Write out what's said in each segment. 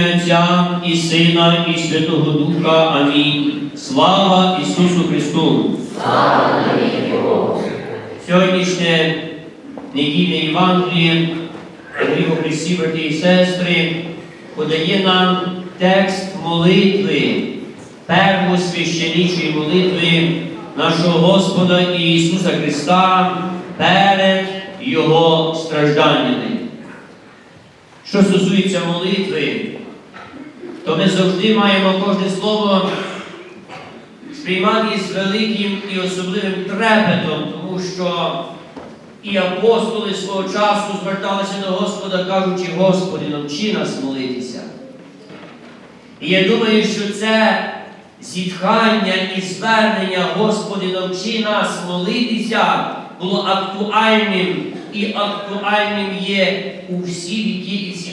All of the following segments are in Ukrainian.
Отця і Сина, і Святого Духа. Амінь. Слава Ісусу Христу! Слава Сьогоднішнє недільне Євангеліє, дорогі Христі, брати і сестри, подає нам текст молитви, первосвященичої молитви нашого Господа Ісуса Христа перед Його стражданнями. Що стосується молитви, то ми завжди маємо кожне слово сприймати з великим і особливим трепетом, тому що і апостоли свого часу зверталися до Господа, кажучи, Господи, навчи нас молитися. І я думаю, що це зітхання і звернення, Господи, навчи нас молитися, було актуальним і актуальним є у всі віки і всі.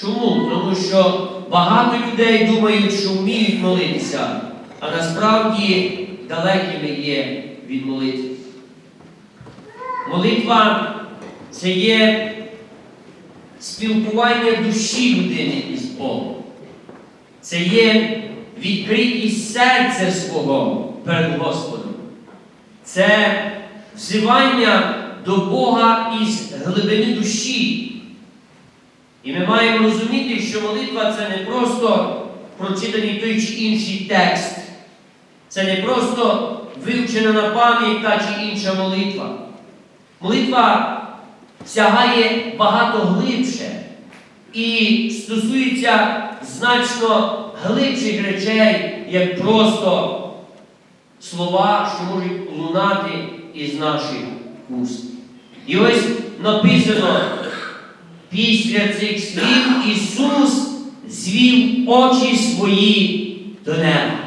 Чому? Тому що багато людей думають, що вміють молитися, а насправді далекими є від молитви. Молитва це є спілкування душі людини із Богом. Це є відкритість серця свого перед Господом. Це взивання до Бога із глибини душі. І ми маємо розуміти, що молитва це не просто прочитаний той чи інший текст. Це не просто вивчена на пам'ять та чи інша молитва. Молитва сягає багато глибше і стосується значно глибших речей, як просто слова, що можуть лунати із наших уст. І ось написано, після цих слів Ісус звів очі свої до неба.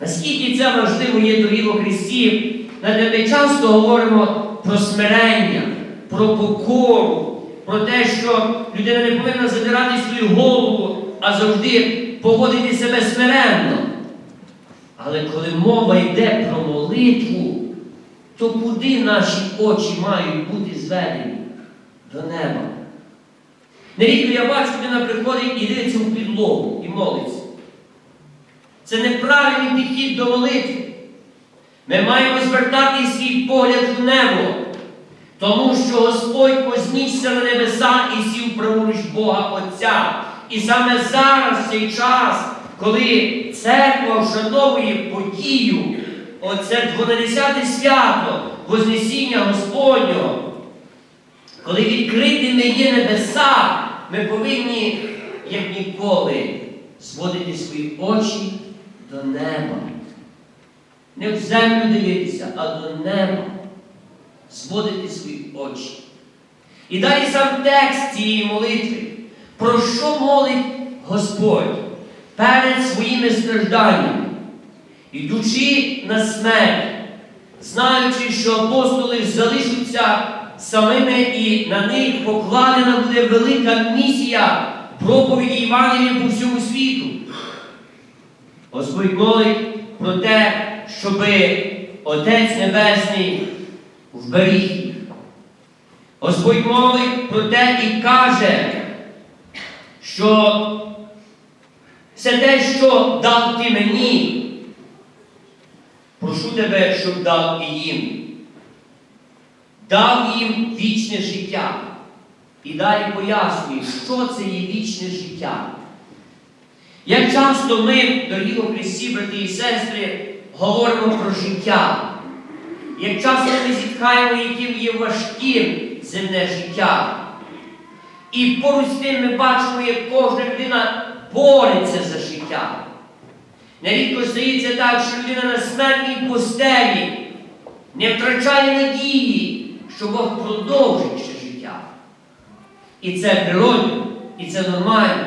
Наскільки це важливо є дорогі во Христі, ми часто говоримо про смирення, про покору, про те, що людина не повинна задирати свою голову, а завжди поводити себе смиренно. Але коли мова йде про молитву, то куди наші очі мають бути зведені? До неба. Нерідко я бачу, людина приходить і дивиться в підлогу і молиться. Це неправильний підхід до молитви. Ми маємо звертати свій погляд в небо, тому що Господь вознісся на небеса і сів праворуч Бога Отця. І саме зараз, цей час, коли церква вшановує подію, оце 12 свято Вознесіння Господнього, коли відкритими є небеса, ми повинні, як ніколи, зводити свої очі до неба. Не в землю дивитися, а до неба. Зводити свої очі. І далі сам текст цієї молитви. Про що молить Господь перед своїми стражданнями, йдучи на смерть, знаючи, що апостоли залишаться самими і на них покладена буде велика місія проповіді Євангелія по всьому світу. Господь молить про те, щоби Отець Небесний вберіг їх. Господь молить про те і каже, що все те, що дав ти мені, прошу тебе, щоб дав і їм. Дав їм вічне життя. І далі пояснює, що це є вічне життя. Як часто ми, дорогі у Христі, брати і сестри, говоримо про життя, як часто ми зітхаємо, яким є важким земне життя. І поруч з тим ми бачимо, як кожна людина бореться за життя. Нерідко стається так, що людина на смертній постелі не втрачає надії, що Бог продовжить ще життя. І це природно, і це нормально.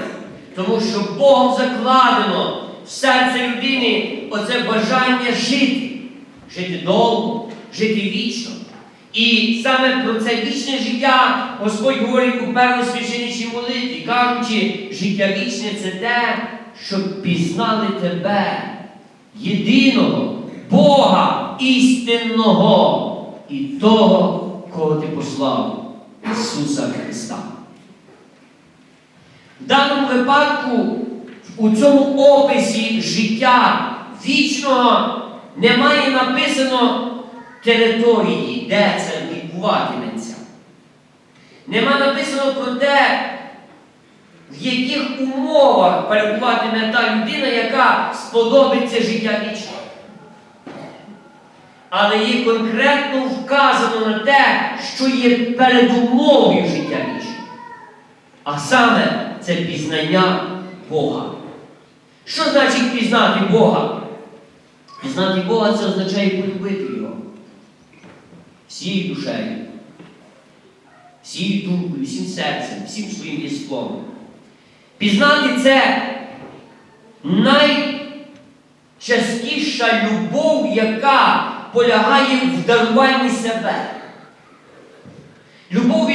Тому що Богом закладено в серце людини оце бажання жити, жити довго, жити вічно. І саме про це вічне життя Господь говорить у первосвященничій молитві, кажучи, життя вічне це те, щоб пізнали тебе, єдиного Бога істинного і того, кого ти послав, Ісуса Христа. В даному випадку, у цьому описі життя вічного немає написано території, де це відбуватиметься. Нема написано про те, в яких умовах перебуватиме та людина, яка сподобиться життя вічне. Але є конкретно вказано на те, що є передумовою життя вічного. А саме це пізнання Бога. Що значить пізнати Бога? Пізнати Бога це означає полюбити Його. Всією душею, всією думкою, всім серцем, всім своїм єством. Пізнати це найчастіша любов, яка полягає в даруванні себе. Любов,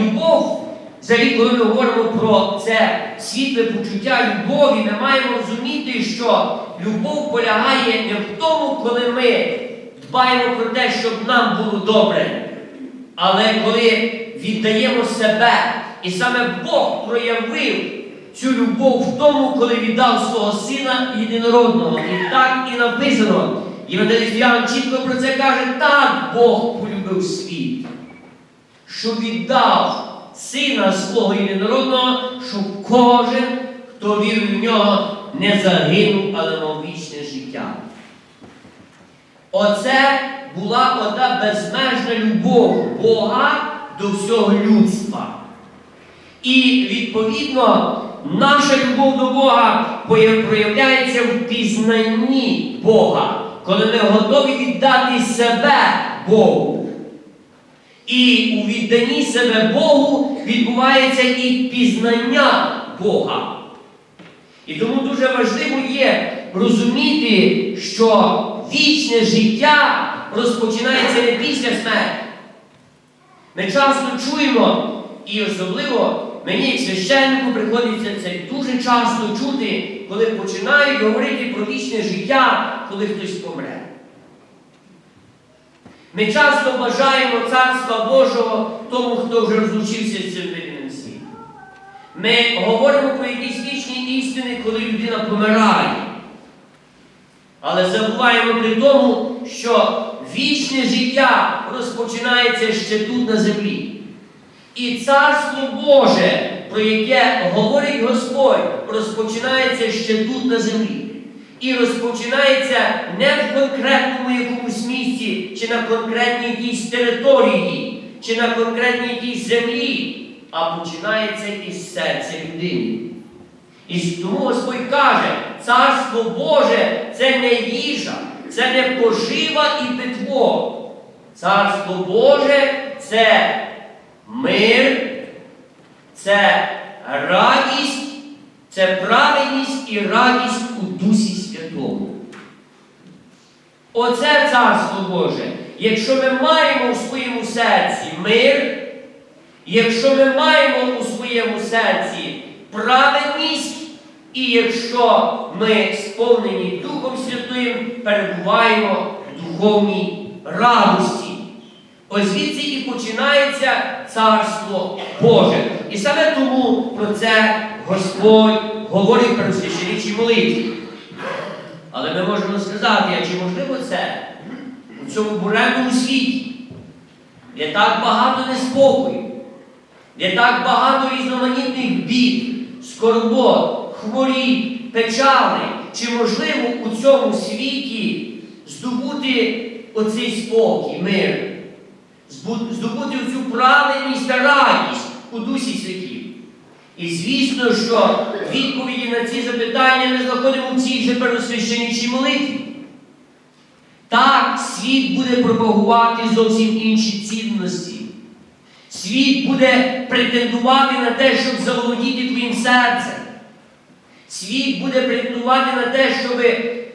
любов, взагалі, коли ми говоримо про це світле почуття любові, ми маємо розуміти, що любов полягає не в тому, коли ми дбаємо про те, щоб нам було добре, але коли віддаємо себе. І саме Бог проявив цю любов в тому, коли віддав свого сина єдинородного. І так і написано. Євангеліст Іоанн чітко про це каже, так Бог полюбив світ, що віддав сина свого єдинородного, щоб кожен, хто вірив в нього, не загинув, але мав вічне життя. Оце була ота безмежна любов Бога до всього людства. І відповідно наша любов до Бога проявляється в пізнанні Бога, коли ми готові віддати себе Богу. І у відданні себе Богу відбувається і пізнання Бога. І тому дуже важливо є розуміти, що вічне життя розпочинається не після смерті. Ми часто чуємо, і особливо мені, як священнику, приходиться це дуже часто чути, коли починають говорити про вічне життя, коли хтось помре. Ми часто бажаємо Царства Божого тому, хто вже розлучився з цим видним світом. Ми говоримо про якісь вічні істини, коли людина помирає. Але забуваємо при тому, що вічне життя розпочинається ще тут на землі. І Царство Боже, про яке говорить Господь, розпочинається ще тут на землі. І розпочинається не в конкретному якомусь місці, чи на конкретній якійсь території, чи на конкретній якійсь землі, а починається із серця людини. І тому Господь каже, Царство Боже це не їжа, це не пожива і питво. Царство Боже це мир, це радість, це праведність і радість у Дусі Святому. Оце Царство Боже. Якщо ми маємо у своєму серці мир, якщо ми маємо у своєму серці праведність, і якщо ми сповнені Духом Святим, перебуваємо в духовній радості. Ось звідси і починається Царство Боже. І саме тому про це Господь говорить при священичій молитві. Але ми можемо сказати, а чи можливо це у цьому буремному світі, де так багато неспокою, де так багато різноманітних бід, скорбот, хворіб, печали, чи можливо у цьому світі здобути оцей спокій, мир, здобути цю правильність та радість у Дусі Святів? І звісно, що відповіді на ці запитання ми знаходимо в цій же первосвященничій молитві. Так, світ буде пропагувати зовсім інші цінності. Світ буде претендувати на те, щоб заволодіти твоїм серцем. Світ буде претендувати на те, щоб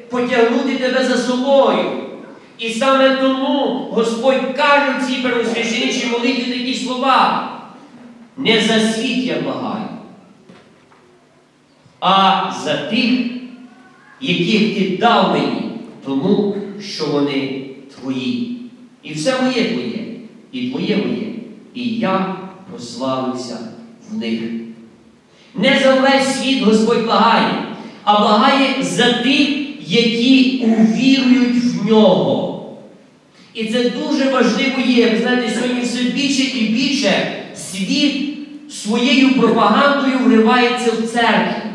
потягнути тебе за собою. І саме тому Господь каже в цій первосвященичій молитві такі слова. Не за світ я благаю, а за тих, яких ти дав мені, тому що вони твої. І все моє твоє, і твоє моє, і я прославився в них. Не за весь світ Господь благає, а благає за тих, які увірують в нього. І це дуже важливо є. Ви знаєте, сьогодні все більше і більше світ своєю пропагандою вривається в церкву.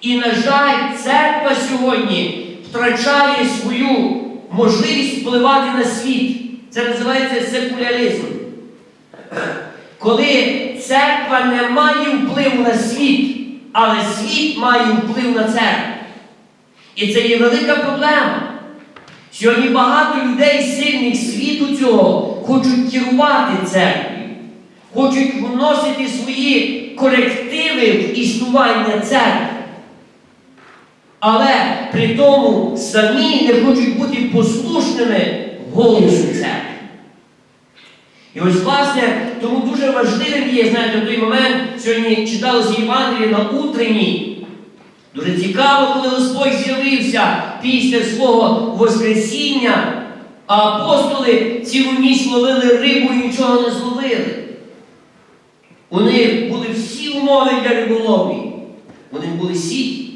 І, на жаль, церква сьогодні втрачає свою можливість впливати на світ. Це називається секуляризм. Коли церква не має впливу на світ, але світ має вплив на церкву. І це є велика проблема. Сьогодні багато людей сильних світу цього хочуть керувати церквою, хочуть вносити свої корективи в існування церкви. Але при тому самі не хочуть бути послушними голосу церкви. І ось, власне, тому дуже важливим є, знаєте, в той момент, сьогодні читалося Євангеліє на утренній. Дуже цікаво, коли Господь з'явився після свого Воскресіння, а апостоли цілу ніч ловили рибу і нічого не зловили. У них були всі умови для риболовлі. Них були сіті,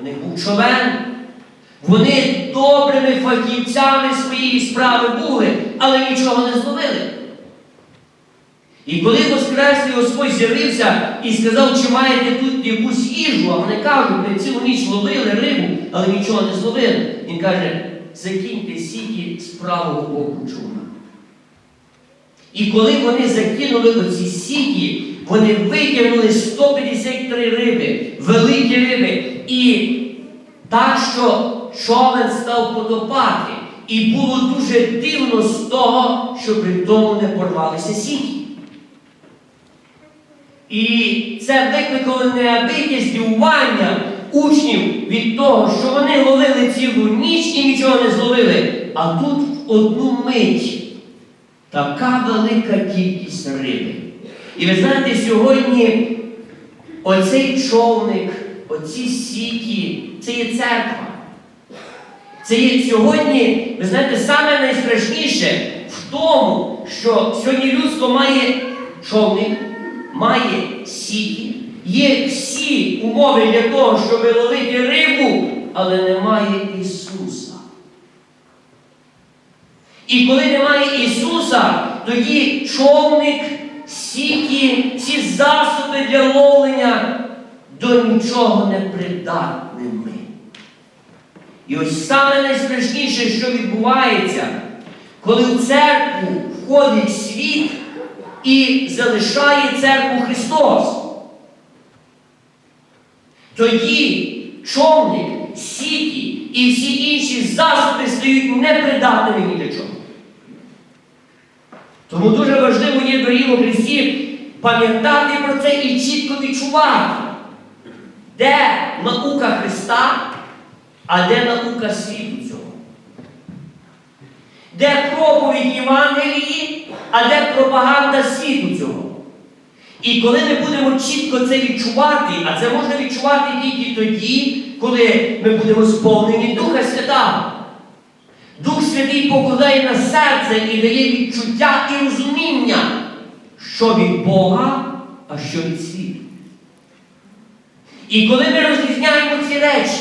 у них був човен. Вони добрими фахівцями своєї справи були, але нічого не зловили. І коли Воскреслий Господь з'явився і сказав, чи маєте тут якусь їжу, а вони кажуть, ми цілу ніч ловили рибу, але нічого не зловили. Він каже, закиньте сіті з правого боку човна. І коли вони закинули оці сіті, вони витягнули 153 риби, великі риби. І так, що човен став потопати. І було дуже дивно з того, що при тому не порвалися сіті. І це викликало неабияке здивування учнів від того, що вони ловили цілу ніч і нічого не зловили. А тут в одну мить така велика кількість риби. І ви знаєте, сьогодні оцей човник, оці сіті, це є церква. Це є сьогодні, ви знаєте, саме найстрашніше в тому, що сьогодні людство має човник, має сіті, є всі умови для того, щоб ловити рибу, але немає Ісуса. І коли немає Ісуса, тоді човник, сіті, всі засоби для ловлення до нічого не придатними. І ось саме найстрашніше, що відбувається, коли в церкву входить світ і залишає церкву Христос. Тоді човник, сіті і всі інші засоби стають непридатними ні для чого. Тому дуже важливо є дорогі у Христі пам'ятати про це і чітко відчувати, де наука Христа, а де наука світу цього. Де проповідь Євангелії, а де пропаганда світу цього. І коли ми будемо чітко це відчувати, а це можна відчувати тільки тоді, коли ми будемо сповнені Духа Святого. Дух Святий покладає на серце і дає відчуття і розуміння, що від Бога, а що від світу. І коли ми розрізняємо ці речі,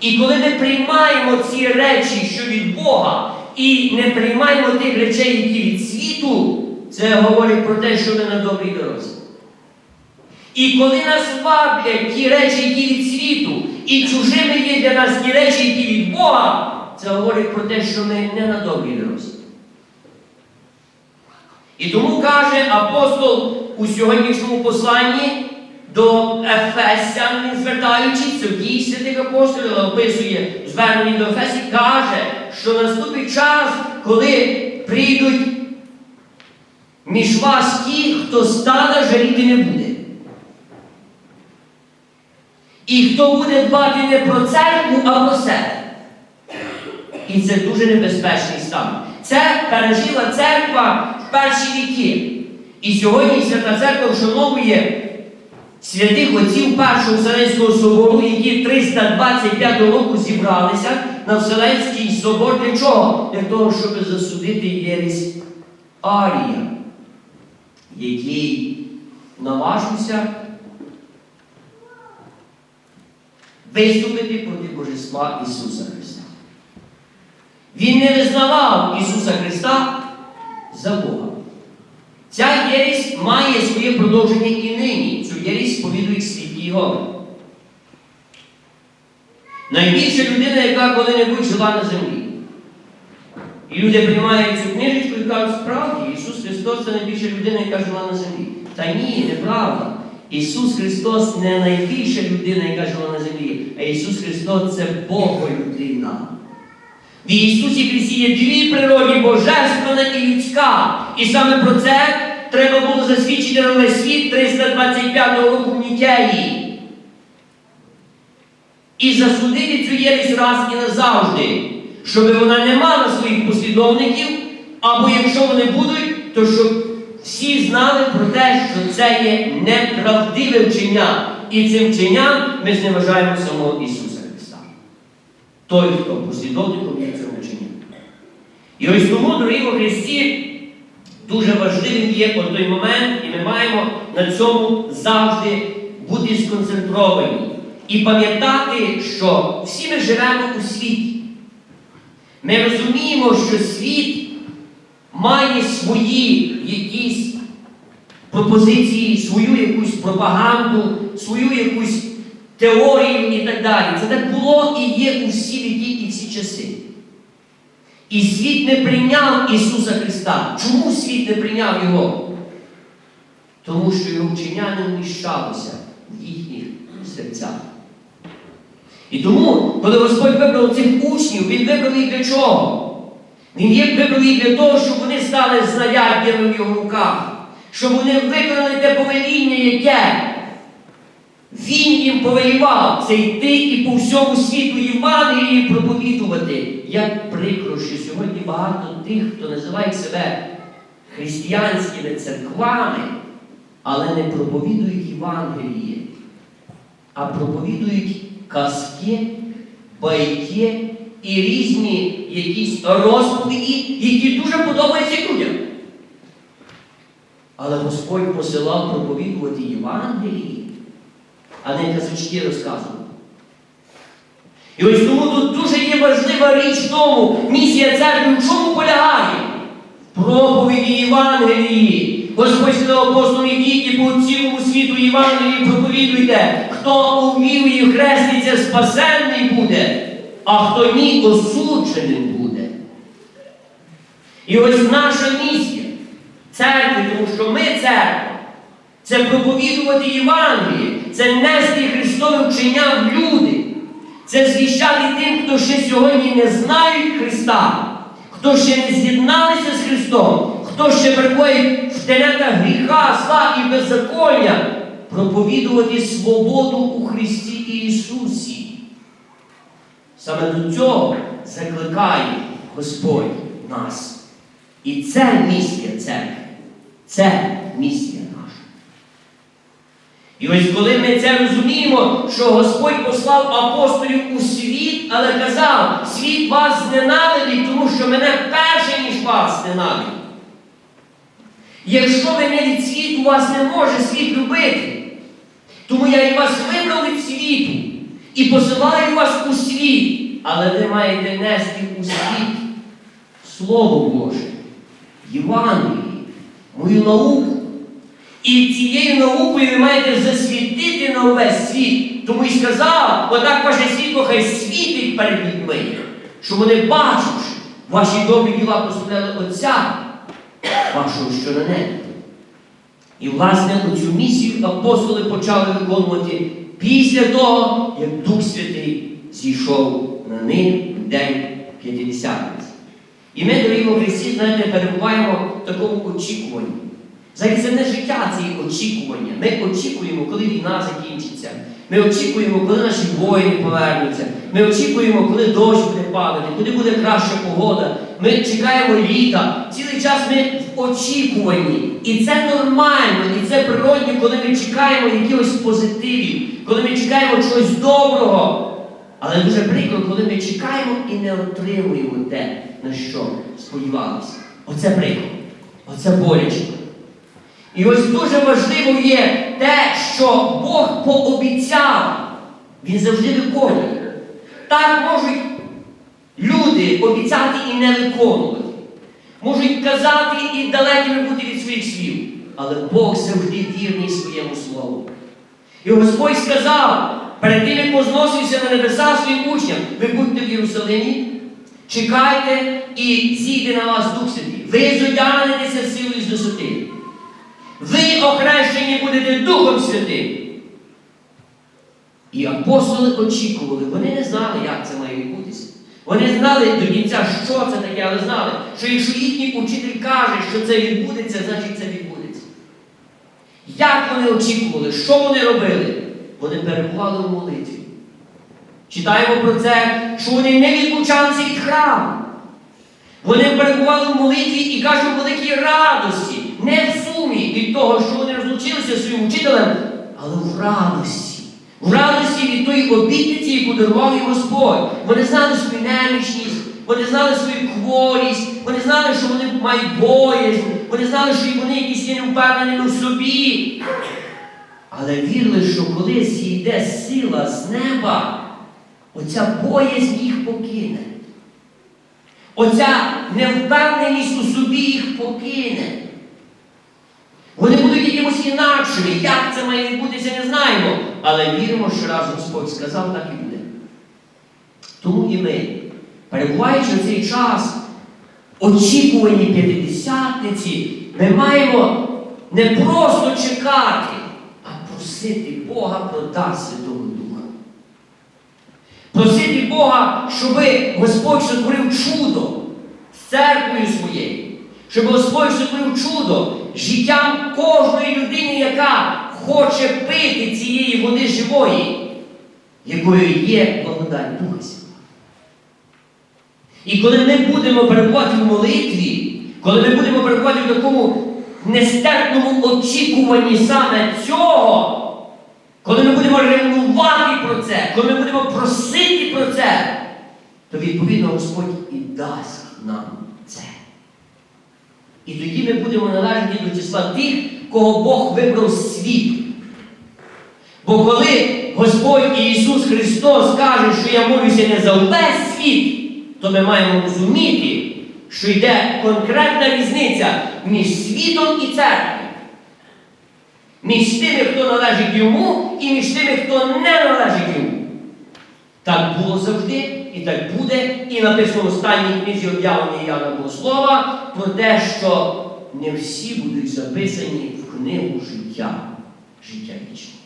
і коли ми приймаємо ці речі, що від Бога, і не приймаємо тих речей, які від світу, це говорить про те, що ми на добрій дорозі. І коли нас ваблять ті речі, які від світу, і чужими є для нас ті речі, які від Бога, це говорить про те, що ми не на добрій дорозі. І тому каже апостол у сьогоднішньому посланні до Ефесян, звертаючись, це в дії святих апостолів, описує звернення до Ефесів, каже, що наступить час, коли прийдуть між вас ті, хто стада жаліти не буде. І хто буде дбати не про церкву, а про себе. І це дуже небезпечний стан. Це пережила церква в перші віки. І сьогодні Свята Церква вшановує святих отців Першого Вселенського собору, які 325 року зібралися на Вселенський собор. Для чого? Для того, щоб засудити єресь Арія, який наважився виступити проти Божества Ісуса. Він не визнавав Ісуса Христа за Бога. Ця єресь має своє продовження і нині. Цю єресь сповідують святі Єгови. Найбільша людина, яка коли-небудь жила на землі. І люди приймають цю книжечку і кажуть, справді, Ісус Христос це найбільша людина, яка жила на землі. Та ні, неправда. Ісус Христос не найбільша людина, яка жила на землі, а Ісус Христос це Боголюдина. В Ісусі Христі є дві природи божественна і людська. І саме про це треба було засвідчити на світ 325 року в Нікеї. І засудити цю єресь раз і назавжди, щоб вона не мала своїх послідовників, або якщо вони будуть, то щоб всі знали про те, що це є неправдиве вчення. І цим вченням ми зневажаємо самого Ісуса. Той, хто послідовником є цього вчення. І ось тому, дорогі у Христі, дуже важливим є той момент, і ми маємо на цьому завжди бути сконцентровані. І пам'ятати, що всі ми живемо у світі. Ми розуміємо, що світ має свої якісь пропозиції, свою якусь пропаганду, свою якусь теорію і так далі. Це так було і є у всі віки і всі часи. І світ не прийняв Ісуса Христа. Чому світ не прийняв Його? Тому що його вчення не вміщалося в їхніх серцях. І тому, коли Господь вибрав цих учнів, Він вибрав їх для чого? Він їх вибрав їх для того, щоб вони стали знаряддями в його руках, щоб вони виконали те повеління, яке він їм повелівав, це йти і по всьому світу Євангелії проповідувати. Як прикро, що сьогодні багато тих, хто називає себе християнськими церквами, але не проповідують Євангеліє, а проповідують казки, байки і різні якісь розповіді, які дуже подобаються людям. Але Господь посилав проповідувати Євангелії, а не казочки розказувати. І ось тому тут дуже є важлива річ тому, місія церкви в чому полягає? Проповіді Євангелії. Господь сказав ідіть і по цілому світу Євангелії проповідуйте. Хто увірує і хреститься, спасенний буде, а хто ні, осудженим буде. І ось наша місія церкви, тому що ми церква, це проповідувати Євангеліє, це нести Христове вчення в люди, це звіщати тим, хто ще сьогодні не знають Христа, хто ще не з'єдналися з Христом, хто ще перебуває в тенетах гріха, зла і беззаконня, проповідувати свободу у Христі Ісусі. Саме до цього закликає Господь нас. І це місія церкви. Це місія. І ось коли ми це розуміємо, що Господь послав апостолів у світ, але казав, світ вас зненавидить, тому що мене перше, ніж вас ненавидить. Якщо ви не від світу, вас не може світ любити. Тому я і вас вибрав від світу і посилаю вас у світ, але ви маєте нести у світ Слово Боже, Євангеліє, мою науку. І цією наукою ви маєте засвітити на увесь світ. Тому і сказав, отак ваше світло хай світить перед людьми, щоб вони бачивши ваші добрі діла прославляли Отця вашого, що на небі. І, власне, оцю місію апостоли почали виконувати після того, як Дух Святий зійшов на них день П'ятидесятниці. І ми, дорогі Христі, знаєте, перебуваємо в такому очікуванні. Це не життя, є очікування. Ми очікуємо, коли війна закінчиться. Ми очікуємо, коли наші воїни повернуться. Ми очікуємо, коли дощ буде падати, коли буде краща погода. Ми чекаємо літа. Цілий час ми в очікуванні. І це нормально, і це природньо, коли ми чекаємо якихось позитивів, коли ми чекаємо чогось доброго. Але дуже прикро, коли ми чекаємо і не отримуємо те, на що сподівалися. Оце прикро. Оце боляче. І ось дуже важливо є те, що Бог пообіцяв Він завжди виконує. Так можуть люди обіцяти і не виконувати. Можуть казати і далекими бути від своїх слів. Але Бог завжди вірний своєму слову. І Господь сказав, перед тим, як позносився на небеса своїм учням, ви будьте в Єрусалимі, чекайте і зійде на вас Дух Святий. Ви зодягнетеся силою з висоти. Ви охрещені будете Духом Святим. І апостоли очікували, вони не знали, як це має відбутися. Вони знали до кінця, що це таке, але знали, що якщо їхній учитель каже, що це відбудеться, значить це відбудеться. Як вони очікували, що вони робили? Вони перебували в молитві. Читаємо про це, що вони не відлучалися від храму. Вони перебували в молитві і кажуть, великій радості, не в сумі від того, що вони розлучилися зі своїм учителем, але в радості. В радості від тої обітниці, яку дарував їм Господь. Вони знали свою немічність, вони знали свою хворість, вони знали, що вони мають боязнь, вони знали, що вони якісь є невпевнені в собі. Але вірили, що коли зійде сила з неба, оця боязнь їх покине. Оця невпевненість у собі їх покине. Інакшими. Як це має відбутися, не знаємо. Але віримо, що раз Господь сказав, так і буде. Тому і ми, перебуваючи в цей час, очікувані п'ятидесятниці, ми маємо не просто чекати, а просити Бога про дар Святого Духа. Просити Бога, щоб Господь сотворив чудо з церквою своєю. Щоб Господь сотворив чудо життям кожної людини, яка хоче пити цієї води живої, якою є благодать Духа Святого. І коли ми будемо перебувати в молитві, коли ми будемо перебувати в такому нестерпному очікуванні саме цього, коли ми будемо ревнувати про це, коли ми будемо просити про це, то відповідно Господь і дасть нам. І тоді ми будемо належати до числа тих, кого Бог вибрав з світу. Бо коли Господь Ісус Христос каже, що я молюся не за весь світ, то ми маємо розуміти, що йде конкретна різниця між світом і церквою. Між тими, хто належить йому, і між тими, хто не належить йому. Так було завжди, і так буде, і написано в останній книзі об'явлення Яна Богослова про те, що не всі будуть записані в книгу життя, життя вічного.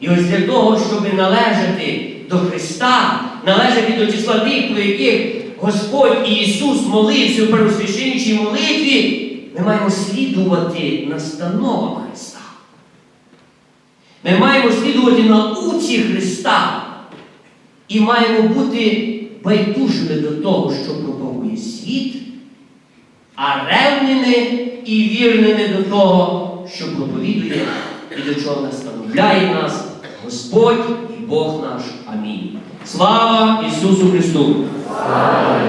І ось для того, щоб належати до Христа, належати до числа тих, про яких Господь Ісус молився у первосвященничій молитві, ми маємо слідувати настановам Христа. Ми маємо слідувати науці Христа і маємо бути байдужими до того, що проповує світ, а ревними і вірними до того, що проповідує і до чого настановляє нас Господь і Бог наш. Амінь. Слава Ісусу Христу! Слава